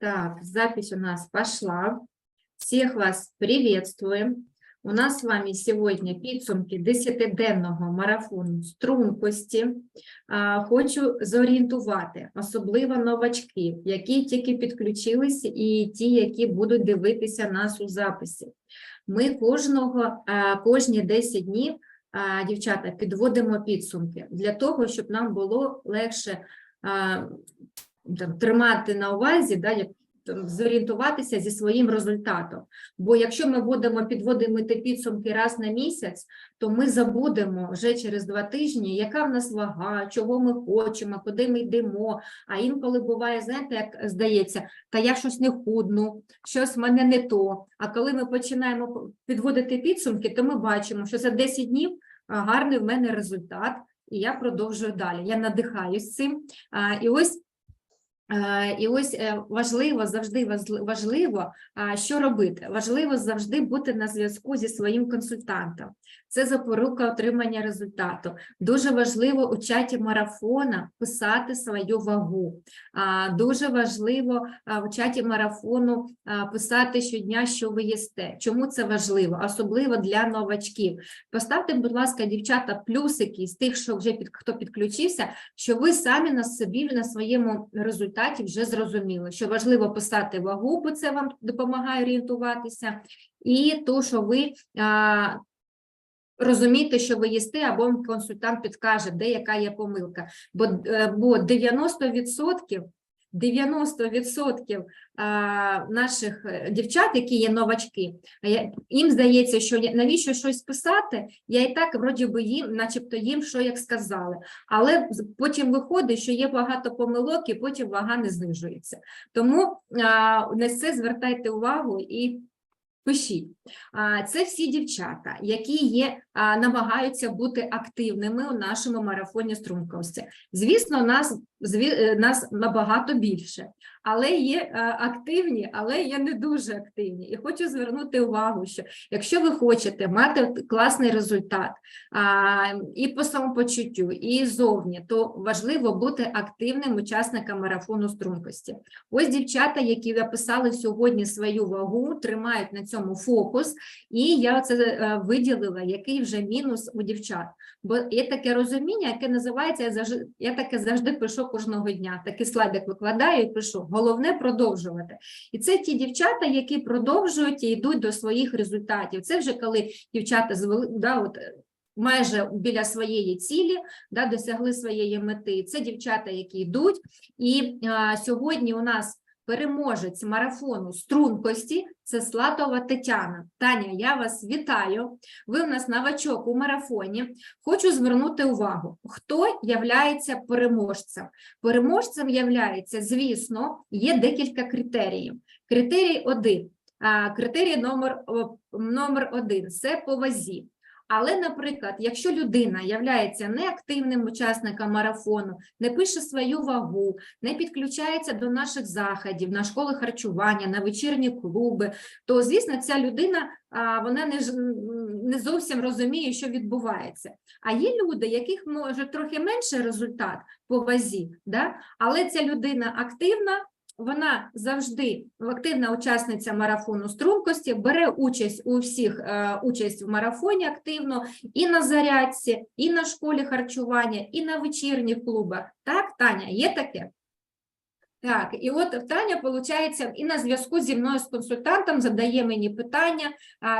Так, запись у нас пошла. Всех вас приветствуем. У нас з вами сьогодні підсумки 10-денного марафону стрункості. Хочу зорієнтувати, особливо новачків, які тільки підключились, і ті, які будуть дивитися нас у записі. Ми кожного, кожні 10 днів, дівчата, підводимо підсумки для того, щоб нам було легше там, тримати на увазі, да, як там, зорієнтуватися зі своїм результатом. Бо якщо ми будемо підводити підсумки раз на місяць, то ми забудемо вже через два тижні, яка в нас вага, чого ми хочемо, куди ми йдемо. А інколи буває, знаєте, як здається, та я щось не худну, щось в мене не то. А коли ми починаємо підводити підсумки, то ми бачимо, що за 10 днів гарний в мене результат, і я продовжую далі. Я надихаюсь цим. І ось І ось е, важливо, завжди важливо, що робити. Важливо завжди бути на зв'язку зі своїм консультантом. Це запорука отримання результату. Дуже важливо у чаті марафона писати свою вагу. Дуже важливо у чаті марафону писати щодня, що ви їсте. Чому це важливо? Особливо для новачків. Поставте, будь ласка, дівчата, плюсики з тих, що вже під хто підключився, що ви самі на собі на своєму результаті вже зрозуміли, що важливо писати вагу, бо це вам допомагає орієнтуватися, і то, що ви а, розумієте, що ви їсте, або консультант підкаже, де яка є помилка. Бо, е, бо 90% 90% наших е, дівчат, які є новачки, їм здається, що навіщо щось писати, я і так вроді би їм, начебто їм, що як сказали. Але потім виходить, що є багато помилок, і потім вага не знижується. Тому на це звертайте увагу і пишіть. Це всі дівчата, які є, намагаються бути активними у нашому марафоні струнковості. Звісно, у нас, нас набагато більше, але є е, активні, але є не дуже активні. І хочу звернути увагу, що якщо ви хочете мати класний результат і по самопочуттю, і зовні, то важливо бути активним учасником марафону стрункості. Ось дівчата, які написали сьогодні свою вагу, тримають на цьому фокус, і я це е, виділила, який вже мінус у дівчат. Бо є таке розуміння, яке називається, я, завжди, я таке завжди пишу кожного дня. Такий слайдик викладаю і пишу. Головне продовжувати. І це ті дівчата, які продовжують і йдуть до своїх результатів. Це вже коли дівчата звели, да, от, майже біля своєї цілі, да, досягли своєї мети. Це дівчата, які йдуть. І а, сьогодні у нас переможець марафону стрункості це Слатова Тетяна. Таня, я вас вітаю. Ви в нас новачок у марафоні. Хочу звернути увагу, хто являється переможцем. Переможцем являється, звісно, є декілька критеріїв. Критерій один. Критерій номер, номер один це по вазі. Але, наприклад, якщо людина являється неактивним учасником марафону, не пише свою вагу, не підключається до наших заходів, на школи харчування, на вечірні клуби, то, звісно, ця людина вона не, не зовсім розуміє, що відбувається. А є люди, яких може трохи менше результат по вазі, да? але ця людина активна, вона завжди активна учасниця марафону стрункості, бере участь у всіх е, участь в марафоні активно і на зарядці, і на школі харчування, і на вечірніх клубах. Так, Таня, є таке? Так, і от Таня, виходить, і на зв'язку зі мною з консультантом задає мені питання,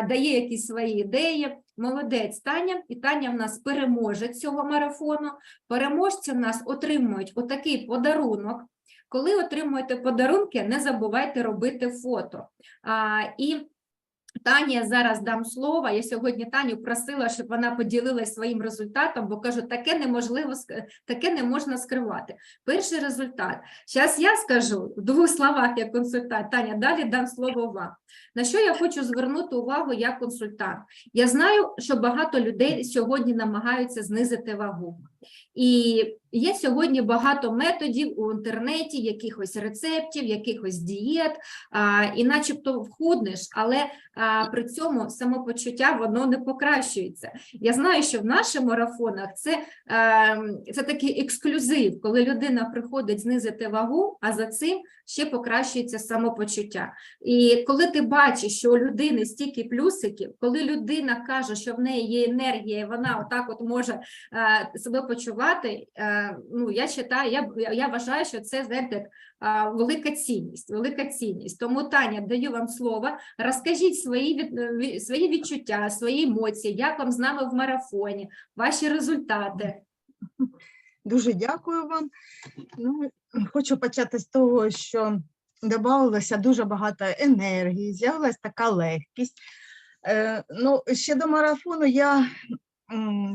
дає якісь свої ідеї. Молодець Таня, і Таня в нас переможець цього марафону. Переможці в нас отримують отакий подарунок. Коли отримуєте подарунки, не забувайте робити фото. А, і Тані я зараз дам слово. Я сьогодні Таню просила, щоб вона поділилась своїм результатом, бо кажу, таке неможливо таке не можна скривати. Перший результат. Зараз я скажу в двох словах як консультант. Таня, далі дам слово вам. На що я хочу звернути увагу як консультант? Я знаю, що багато людей сьогодні намагаються знизити вагу. І Є сьогодні багато методів у інтернеті, якихось рецептів, якихось дієт, а, і начебто вхуднеш, але а, при цьому самопочуття воно не покращується. Я знаю, що в наших марафонах це, ем, це такий ексклюзив, коли людина приходить знизити вагу, а за цим ще покращується самопочуття. І коли ти бачиш, що у людини стільки плюсиків, коли людина каже, що в неї є енергія, і вона отак от може е, себе почувати, е, ну я читаю, я, я- вважаю, що це знаєте, велика цінність, велика цінність. Тому Таня, даю вам слово. Розкажіть свої від, свої відчуття, свої емоції, як вам з нами в марафоні, ваші результати. Дуже дякую вам. Ну, хочу почати з того, що додавалося дуже багато енергії, з'явилася така легкість. Е, ну, ще до марафону я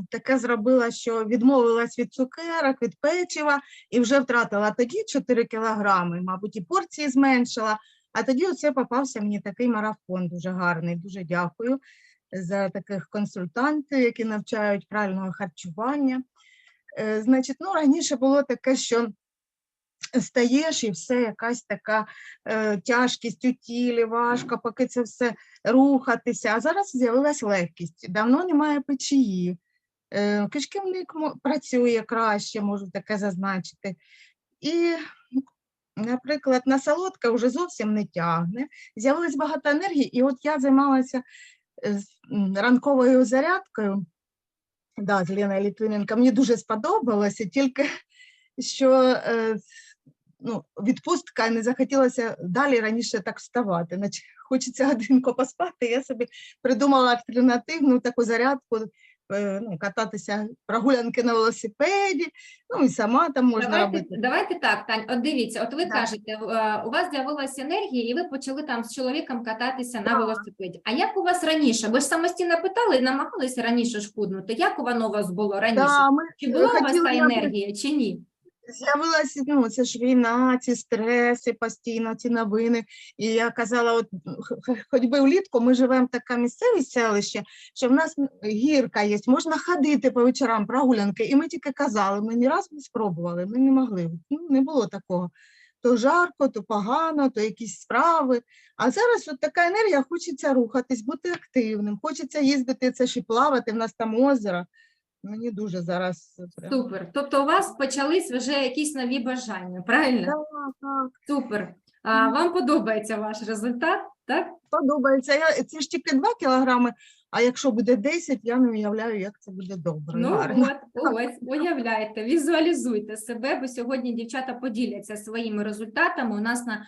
таке зробила, що відмовилась від цукерок, від печива і вже втратила тоді 4 кілограми, мабуть, і порції зменшила. А тоді оце попався мені такий марафон дуже гарний. Дуже дякую за таких консультантів, які навчають правильного харчування. Е, Значить, ну раніше було таке, що стаєш і все, якась така е, тяжкість у тілі, важко, поки це все рухатися. А зараз з'явилась легкість. Давно немає печії. Е, кишківник працює краще, можу таке зазначити. І, наприклад, на солодке вже зовсім не тягне. З'явилось багато енергії, і от я займалася е, ранковою зарядкою. Да, з Леною Літвиненко. Мені дуже сподобалося, тільки що е, ну, відпустка не захотілося далі раніше так вставати. Наче хочеться годинку поспати. Я собі придумала альтернативну таку зарядку, е, ну, кататися прогулянки на велосипеді, ну і сама там можна давайте, робити. давайте так, Тань, от дивіться, от ви Да. кажете, е, у вас з'явилася енергія, і ви почали там з чоловіком кататися на велосипеді. А як у вас раніше? Ви ж самостійно питали намагалися раніше ж худнути. Як воно у вас було раніше? Да, ми Чи була у вас та енергія, чи ні? З'явилася, ну, це ж війна, ці стреси постійно, ці новини. І я казала, от хоч би влітку ми живемо така місцевість селище, що в нас гірка є, можна ходити по вечорам, прогулянки. І ми тільки казали, ми ні разу не спробували, ми не могли. Ну, не було такого. То жарко, то погано, то якісь справи. А зараз от така енергія, хочеться рухатись, бути активним, хочеться їздити, це ж і плавати, в нас там озеро. Мені дуже зараз прям. Супер. Тобто у вас почались вже якісь нові бажання, правильно? Так, так. Супер. А вам подобається ваш результат, так? подобається. Я, це ж тільки 2 кілограми, а якщо буде 10, я не уявляю, як це буде добре. Ну гарно. от, ось, уявляйте, візуалізуйте себе, бо сьогодні дівчата поділяться своїми результатами у нас на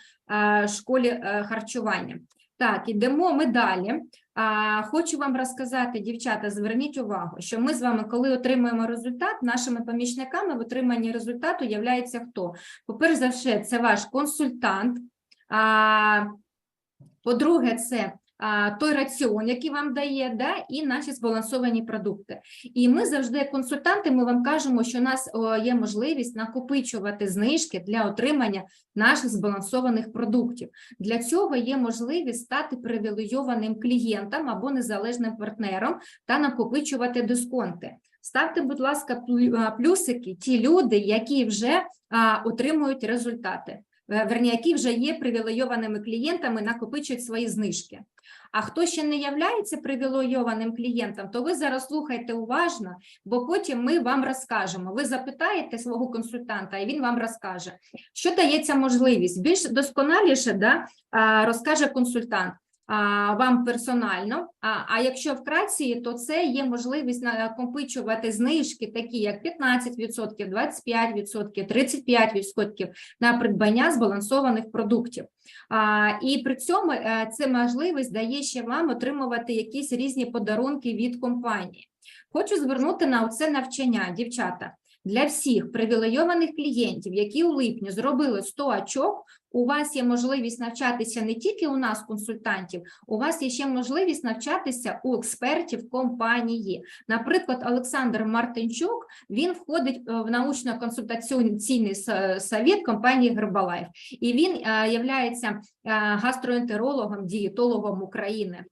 е, школі е, харчування. Так, ідемо ми далі. А, хочу вам розказати, дівчата, зверніть увагу, що ми з вами, коли отримуємо результат, нашими помічниками в отриманні результату являється хто? По-перше за все, це ваш консультант. А, по-друге, це той раціон, який вам дає, да, і наші збалансовані продукти. І ми завжди, як консультанти, ми вам кажемо, що у нас є можливість накопичувати знижки для отримання наших збалансованих продуктів. Для цього є можливість стати привілейованим клієнтом або незалежним партнером та накопичувати дисконти. Ставте, будь ласка, плю- плюсики ті люди, які вже а, отримують результати. Е, Верні, які вже є привілейованими клієнтами, накопичують свої знижки. А хто ще не являється привілейованим клієнтом, то ви зараз слухайте уважно, бо потім ми вам розкажемо. Ви запитаєте свого консультанта, і він вам розкаже, що дається можливість. Більш досконаліше да, розкаже консультант вам персонально. А, а якщо вкратці, то це є можливість накопичувати знижки, такі як 15%, 25%, 35% на придбання збалансованих продуктів. А, і при цьому е, це можливість дає ще вам отримувати якісь різні подарунки від компанії. Хочу звернути на це навчання, дівчата. Для всіх привілейованих клієнтів, які у липні зробили 100 очок, у вас є можливість навчатися не тільки у нас, консультантів, у вас є ще можливість навчатися у експертів компанії. Наприклад, Олександр Мартинчук він входить е, в научно-консультаційний совет компанії Гербалайф, і він є являється е, гастроентерологом, дієтологом України.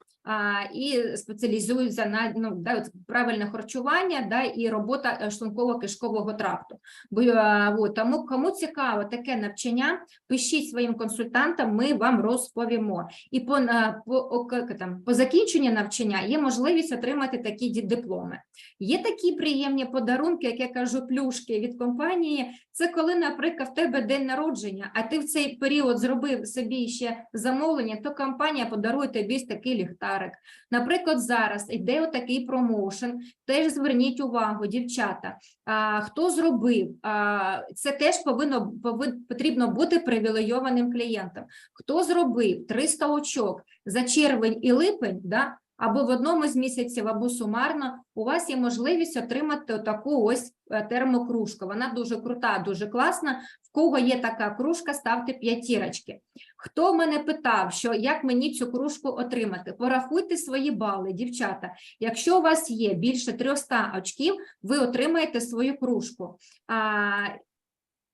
І спеціалізуються на ну, да, правильне харчування да, і робота е, шлунково-кишкового тракту. Бо, е, от, тому кому цікаво таке навчання, пишіть своїм консультантам, ми вам розповімо. І по, по, там, по закінченню навчання є можливість отримати такі дипломи. Є такі приємні подарунки, як я кажу, плюшки від компанії. Це коли, наприклад, в тебе день народження, а ти в цей період зробив собі ще замовлення, то компанія подарує тобі такий ліхтарик. Наприклад, зараз йде отакий промоушен. Теж зверніть увагу, дівчата. А, хто зробив? А, це теж повинно повин- потрібно бути привілейованим клієнтом. Хто зробив 300 очок за червень і липень, да, або в одному з місяців, або сумарно, у вас є можливість отримати таку ось е, термокружку. Вона дуже крута, дуже класна. В кого є така кружка, ставте п'ятірочки. Хто мене питав, що як мені цю кружку отримати? Порахуйте свої бали, дівчата. Якщо у вас є більше 300 очків, ви отримаєте свою кружку. А,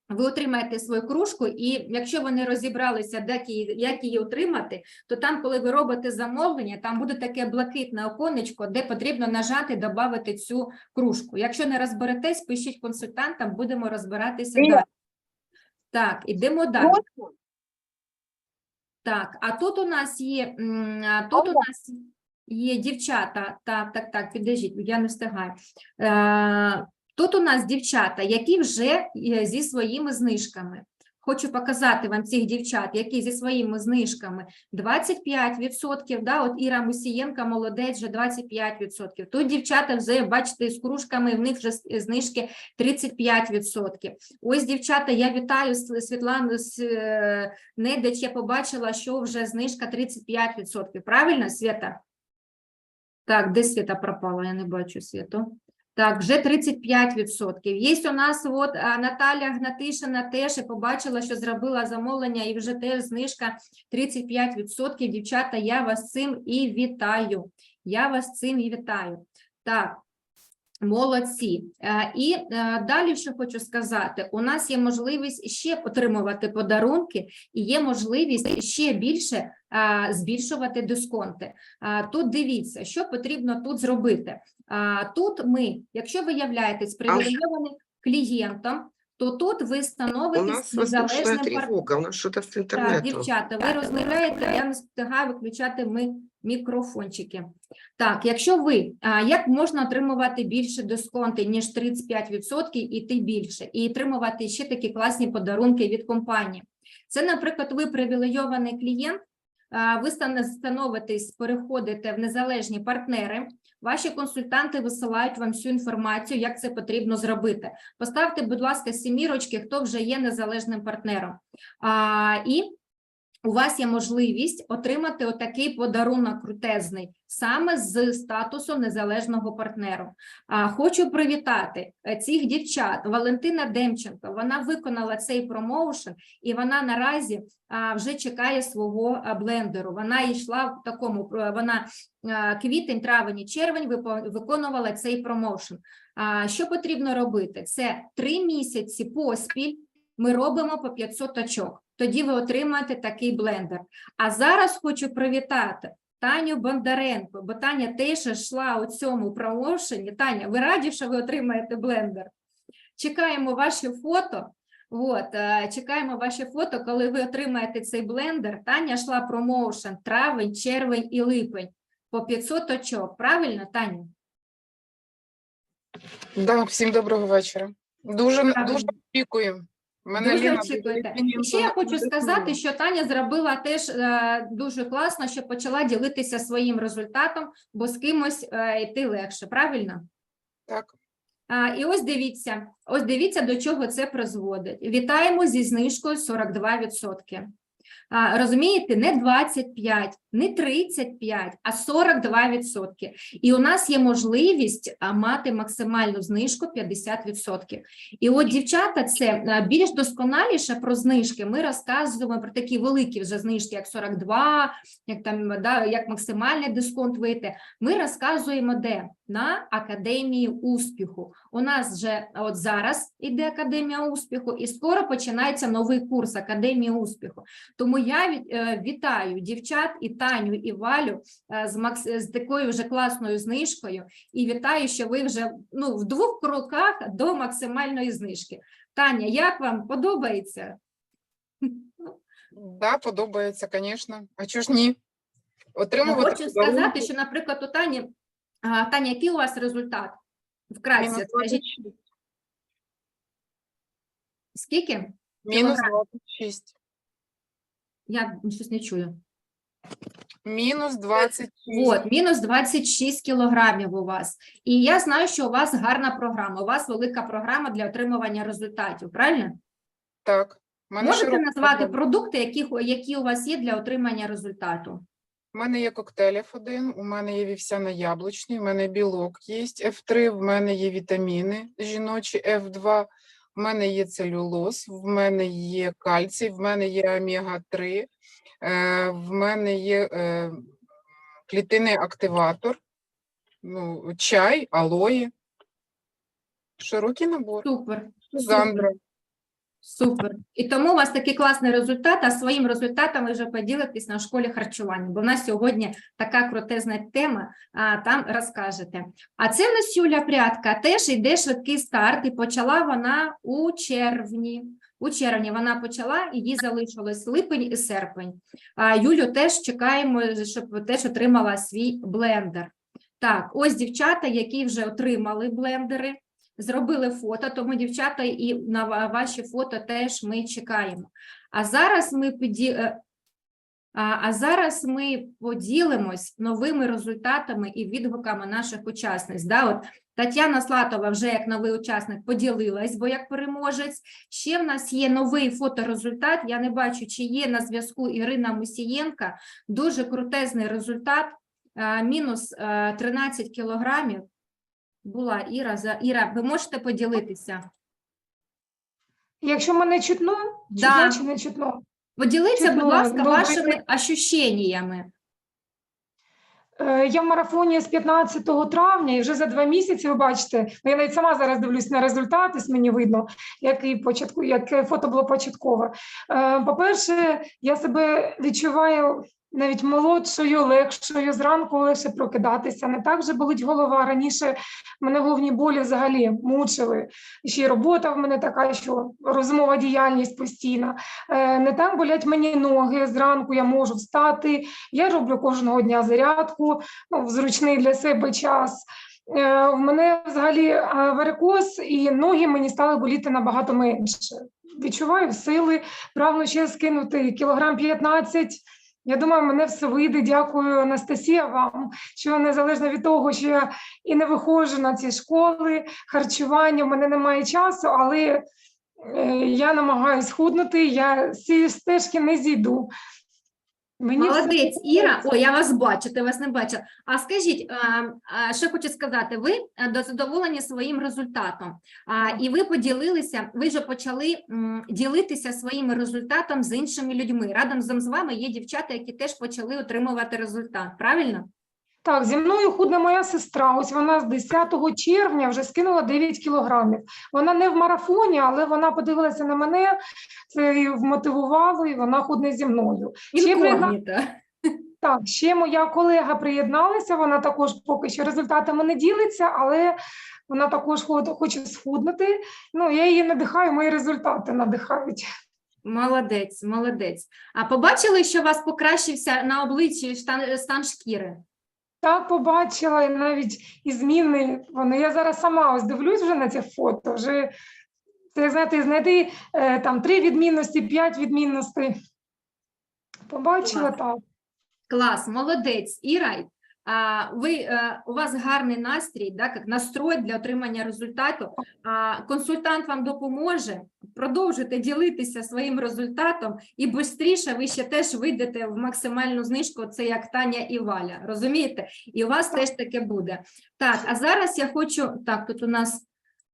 ви отримаєте свою кружку, і якщо ви не розібралися, як її отримати, то там, коли ви робите замовлення, там буде таке блакитне оконечко, де потрібно нажати, додати цю кружку. Якщо не розберетесь, пишіть консультантам, будемо розбиратися далі. Так, ідемо далі. Можна? Так, а тут у нас є, тут у нас є дівчата. Так, так, так, підождіть, я не встигаю. Е, тут у нас дівчата, які вже зі своїми знижками. Хочу показати вам цих дівчат, які зі своїми знижками 25%, да, от Іра Мусієнка, молодець, вже 25%. Тут дівчата вже, бачите, з кружками, в них вже знижки 35%. Ось, дівчата, я вітаю Світлану е, Недич, я побачила, що вже знижка 35%. Правильно, Свята? Так, де Свята пропала? Я не бачу Світу. Так, вже 35%. Є у нас от а, Наталя Гнатишина теж і побачила, що зробила замовлення і вже теж знижка 35%. Дівчата, я вас цим і вітаю. Я вас цим і вітаю. Так, молодці. Е, І е, далі, що хочу сказати, у нас є можливість ще отримувати подарунки і є можливість ще більше збільшувати дисконти. Тут дивіться, що потрібно тут зробити. Тут ми, якщо ви являєтесь привілейованим клієнтом, то тут ви становитесь незалежним партнером. дівчата, ви розмовляєте, я не встигаю виключати ми мікрофончики. Так, якщо ви, як можна отримувати більше дисконти, ніж 35% і ти більше, і отримувати ще такі класні подарунки від компанії? Це, наприклад, ви привілейований клієнт, ви стане- становитесь, переходите в незалежні партнери, ваші консультанти висилають вам всю інформацію, як це потрібно зробити. Поставте, будь ласка, сімірочки, хто вже є незалежним партнером. А, і у вас є можливість отримати отакий подарунок крутезний саме з статусу незалежного партнеру. А, хочу привітати е, цих дівчат. Валентина Демченко. Вона виконала цей промоушен, і вона наразі вже чекає свого блендеру. Вона йшла в такому е, вона квітень, травень, червень виконувала цей промоушен. А, що потрібно робити? Це три місяці поспіль. Ми робимо по 500 очок. Тоді ви отримаєте такий блендер. А зараз хочу привітати Таню Бондаренко, бо Таня теж йшла у цьому промоушені. Таня, ви раді, що ви отримаєте блендер? Чекаємо ваші фото. От, е, чекаємо ваші фото, коли ви отримаєте цей блендер. Таня йшла промоушен травень, червень і липень по 500 очок. Правильно, Таня? Да, всім доброго вечора. Дуже Правильно. дуже очікую. Мене Дуже очікуєте. І ще я хочу сказати, що Таня зробила теж е, дуже класно, що почала ділитися своїм результатом, бо з кимось е, йти легше, правильно? Так. А, і ось дивіться, ось дивіться, до чого це призводить. Вітаємо зі знижкою 42%. Розумієте, не 25, не 35, а 42%. І у нас є можливість мати максимальну знижку 50%. І от дівчата, це більш досконаліше про знижки. Ми розказуємо про такі великі вже знижки, як 42, як там да, як максимальний дисконт вийти. Ми розказуємо де на академії успіху. У нас вже от зараз іде академія успіху, і скоро починається новий курс Академії успіху. Тому я е, вітаю дівчат і Таню, і Валю е, з, макс... з такою вже класною знижкою. І вітаю, що ви вже ну, в двох кроках до максимальної знижки. Таня, як вам подобається? Да, подобається, звісно. А чого ж ні? Отримувати Хочу сказати, що, наприклад, у Тані, Таня, який у вас результат? Вкратце, Мінус скажіть, 26. скільки? Мінус кілограм. 26. Я щось не чую. Мінус 26. От, мінус 26 кілограмів у вас. І я знаю, що у вас гарна програма, у вас велика програма для отримування результатів, правильно? Так. У мене Можете широка назвати програма. продукти, які, які у вас є для отримання результату? У мене є коктейль F1, у мене є вівсяно яблучний, у мене білок є F3, в мене є вітаміни жіночі F2, в мене є целюлоз, в мене є кальцій, в мене є омега-3, е, в мене є е, клітинний активатор, ну, чай, алої. Широкий набор. Супер. Гандра. Супер. І тому у вас такий класний результат, а своїм результатом ви вже поділитесь на школі харчування, бо в нас сьогодні така крутезна тема, а там розкажете. А це в нас Юля Прядка, теж йде швидкий старт, і почала вона у червні. У червні вона почала, і їй залишилось липень і серпень. А Юлю теж чекаємо, щоб теж отримала свій блендер. Так, ось дівчата, які вже отримали блендери зробили фото, тому дівчата і на ваші фото теж ми чекаємо. А зараз ми поді... е, а, зараз ми поділимось новими результатами і відгуками наших учасниць. Да? От Тетяна Слатова вже як новий учасник поділилась, бо як переможець. Ще в нас є новий фоторезультат. Я не бачу, чи є на зв'язку Ірина Мусієнка. Дуже крутезний результат. Мінус е, 13 кілограмів була Іра. За Іра, ви можете поділитися? Якщо мене чутно, чутно чи не чутно? Поділіться, будь Чудово, ласка, добре. вашими ощущеннями. Е, Я в марафоні з 15 травня, і вже за два місяці, ви бачите, ну, я навіть сама зараз дивлюсь на результати, ось мені видно, який початку, яке фото було початкове. Е, По-перше, я себе відчуваю навіть молодшою, легшою, зранку легше прокидатися. Не так вже болить голова. Раніше мене головні болі взагалі мучили. Ще й робота в мене така, що розмова діяльність постійна. Е, Не так болять мені ноги. Зранку я можу встати. Я роблю кожного дня зарядку ну, в зручний для себе час. Е, В мене взагалі е, варикоз, і ноги мені стали боліти набагато менше. Відчуваю сили, прагну ще скинути кілограм 15. Я думаю, мене все вийде. Дякую, Анастасія, вам, що незалежно від того, що я і не виходжу на ці школи, харчування, в мене немає часу, але е, я намагаюсь худнути, я з цієї стежки не зійду. Мені Молодець, Іра. О, я вас бачу, ти вас не бачила. А скажіть, що хочу сказати, ви е, до- задоволені своїм результатом, і ви поділилися, ви вже почали ділитися своїм результатом з іншими людьми. Радом з вами є дівчата, які теж почали отримувати результат. Правильно? Так, зі мною худне моя сестра. Ось вона з 10 червня вже скинула 9 кілограмів. Вона не в марафоні, але вона подивилася на мене, це її вмотивувало, і вона худне зі мною. Інкогніто. Так, ще моя колега приєдналася. Вона також поки що результатами не ділиться, але вона також хоче схуднути. Ну, я її надихаю, мої результати надихають. Молодець, молодець. А побачили, що у вас покращився на обличчі стан шкіри? Так, побачила і навіть і зміни. Вони я зараз сама ось дивлюсь вже на це фото. Вже це знаєте, знайти е, там три відмінності, п'ять відмінностей. Побачила так. Клас, молодець, Іра. Ви, е, у вас гарний настрій, так, як настрой для отримання результату. Консультант вам допоможе. Продовжуйте ділитися своїм результатом, і швидше ви ще теж вийдете в максимальну знижку. Це як Таня і Валя. Розумієте? І у вас теж таке буде. Так, а зараз я хочу. Так, тут у нас.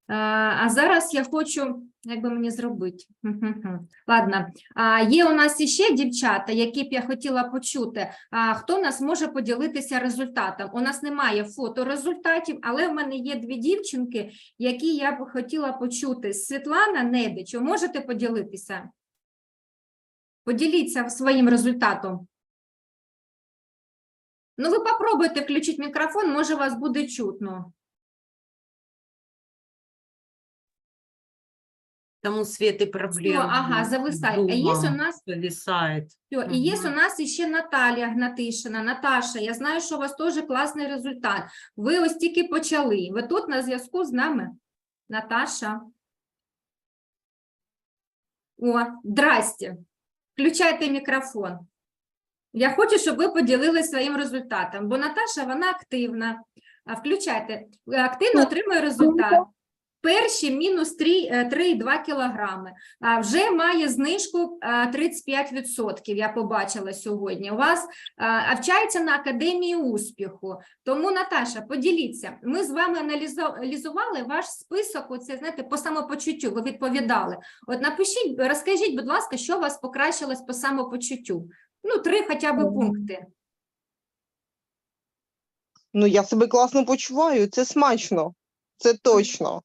А зараз я хочу, як би мені зробити? Ладно, а, є у нас іще дівчата, які б я хотіла почути. А, хто нас може поділитися результатом? У нас немає фоторезультатів, але в мене є дві дівчинки, які я б хотіла почути. Світлана Недич, ви можете поділитися? Поділіться своїм результатом. Ну, ви попробуйте включити мікрофон, може вас буде чутно. Там у Светы проблемы. ага, с зависает. А есть у нас- Зависает. Все, і є у Мгм. нас ще Наталія Гнатишина. Наташа, я знаю, що у вас теж класний результат. Ви ось тільки почали. Ви тут на зв'язку з нами? Наташа. О, здрасте. Включайте мікрофон. Я хочу, щоб ви поділилися своїм результатом, бо Наташа, вона активна. А, Включайте. Е, Активно отримує результат. Перші мінус 3,2 кілограми. А, Вже має знижку 35%, я побачила сьогодні. У вас а вчається на Академії успіху. Тому, Наташа, поділіться. Ми з вами аналізували ваш список, оце, знаєте, по самопочуттю, ви відповідали. От напишіть, розкажіть, будь ласка, що у вас покращилось по самопочуттю? Ну, три хоча б пункти. Ну, я себе класно почуваю, це смачно, це точно.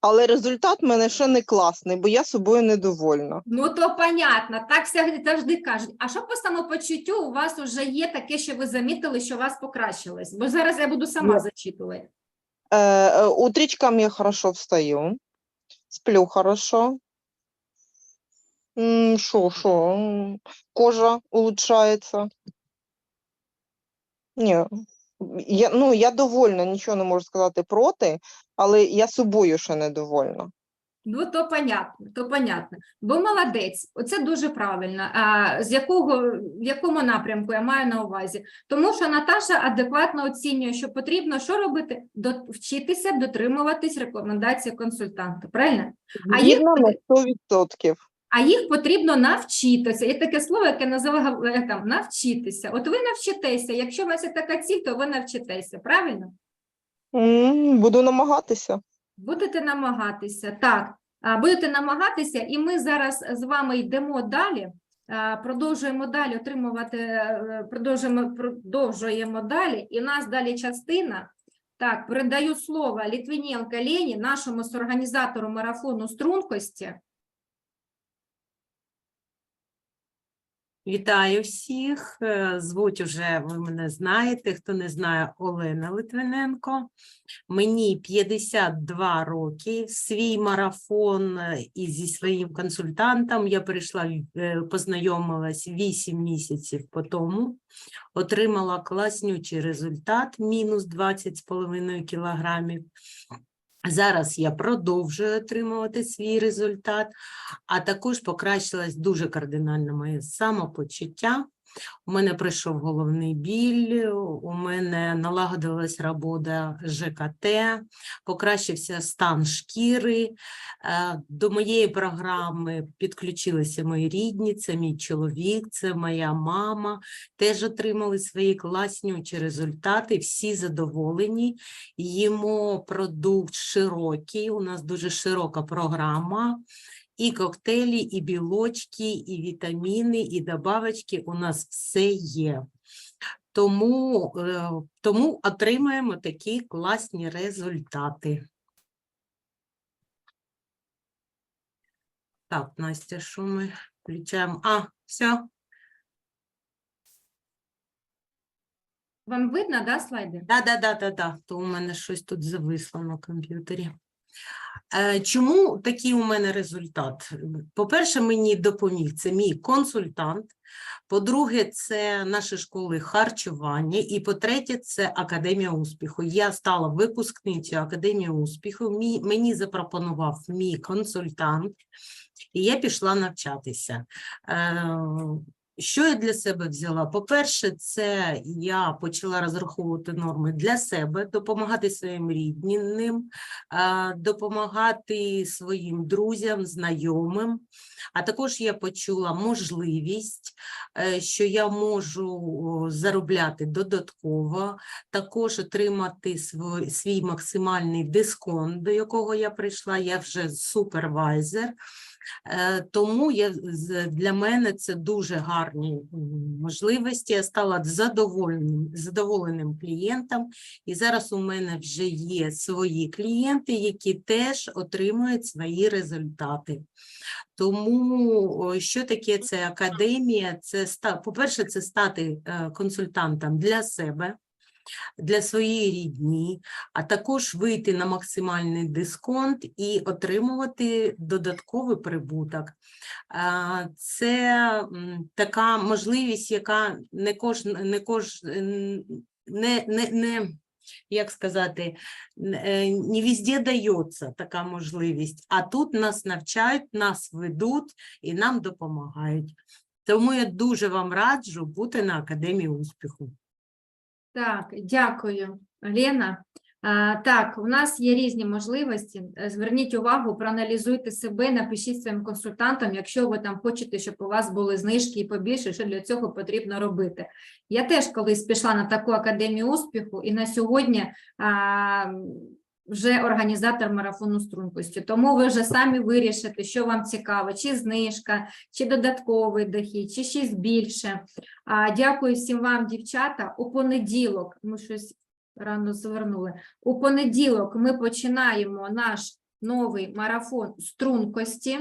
Але результат в мене ще не класний, бо я собою недовольна. Ну, то понятно, так всяк- завжди кажуть. А що по самопочуттю у вас вже є таке, що ви замітили, що у вас покращилось? Бо зараз я буду сама зачитувати. Е, е, утречком я хорошо встаю, сплю хорошо. М, Шо, шо, м, кожа улучшається. Ні, я, ну, я довольна, нічого не можу сказати проти, але я собою ще недовольна. Ну, то понятно, то понятно. Бо молодець, оце дуже правильно. А з якого, в якому напрямку я маю на увазі? Тому що Наташа адекватно оцінює, що потрібно що робити? До, вчитися дотримуватись рекомендацій консультанта. Правильно? А їх на 100%. А їх потрібно навчитися. Є таке слово, яке називає там навчитися. От ви навчитеся. Якщо у вас є така ціль, то ви навчитеся. Правильно? Буду намагатися. Будете намагатися, так, будете намагатися, і ми зараз з вами йдемо далі, продовжуємо далі отримувати, е, продовжуємо, продовжуємо далі, і в нас далі частина. Так, передаю слово Літвіненко Лені, нашому організатору марафону стрункості. Вітаю всіх. Е, Звуть уже, ви мене знаєте. Хто не знає, Олена Литвиненко. Мені 52 роки. Свій марафон е, і зі своїм консультантом я прийшла, е, познайомилась 8 місяців по тому. Отримала класнючий результат, мінус 20,5 кілограмів. Зараз я продовжую отримувати свій результат, а також покращилось дуже кардинально моє самопочуття. У мене пройшов головний біль, у мене налагодилась робота ЖКТ, покращився стан шкіри. Е, До моєї програми підключилися мої рідні, це мій чоловік, це моя мама. Теж отримали свої класнючі результати, всі задоволені. Їмо продукт широкий, у нас дуже широка програма. І коктейлі, і білочки, і вітаміни, і добавочки у нас все є. Тому, е, тому отримаємо такі класні результати. Так, Настя, що ми включаємо? А, все. Вам видно, да, слайди? Да, да, да, да, да. То у мене щось тут зависло на комп'ютері. Е, Чому такий у мене результат? По-перше, мені допоміг це мій консультант. По-друге, це наші школи харчування. І по-третє, це Академія успіху. Я стала випускницею Академії успіху. Мені запропонував мій консультант, і я пішла навчатися. Що я для себе взяла? По-перше, це я почала розраховувати норми для себе, допомагати своїм рідним, допомагати своїм друзям, знайомим. А також я почула можливість, е, що я можу заробляти додатково, також отримати свій, свій максимальний дисконт, до якого я прийшла. Я вже супервайзер. Е, Тому я, для мене це дуже гарні можливості. Я стала задоволеним, задоволеним клієнтом, і зараз у мене вже є свої клієнти, які теж отримують свої результати. Тому що таке це академія? Це ста- по-перше, це стати е, консультантом для себе, для своєї рідні, а також вийти на максимальний дисконт і отримувати додатковий прибуток. Це така можливість, яка не кожен, не кож, не, не, не, як сказати, е, не везде дається така можливість, а тут нас навчають, нас ведуть і нам допомагають. Тому я дуже вам раджу бути на Академії успіху. Так, дякую, Лена. Так, у нас є різні можливості. Е, Зверніть увагу, проаналізуйте себе, напишіть своїм консультантам, якщо ви там хочете, щоб у вас були знижки і побільше, що для цього потрібно робити. Я теж колись пішла на таку академію успіху, і на сьогодні вже організатор марафону стрункості. Тому ви вже самі вирішите, що вам цікаво, чи знижка, чи додатковий дохід, чи щось більше. А, Дякую всім вам, дівчата. У понеділок ми щось рано звернули. У понеділок ми починаємо наш новий марафон стрункості.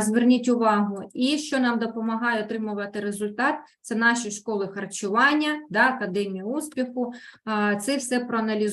Зверніть увагу, і що нам допомагає отримувати результат, це наші школи харчування, да, академія успіху. Це все проаналізуємо.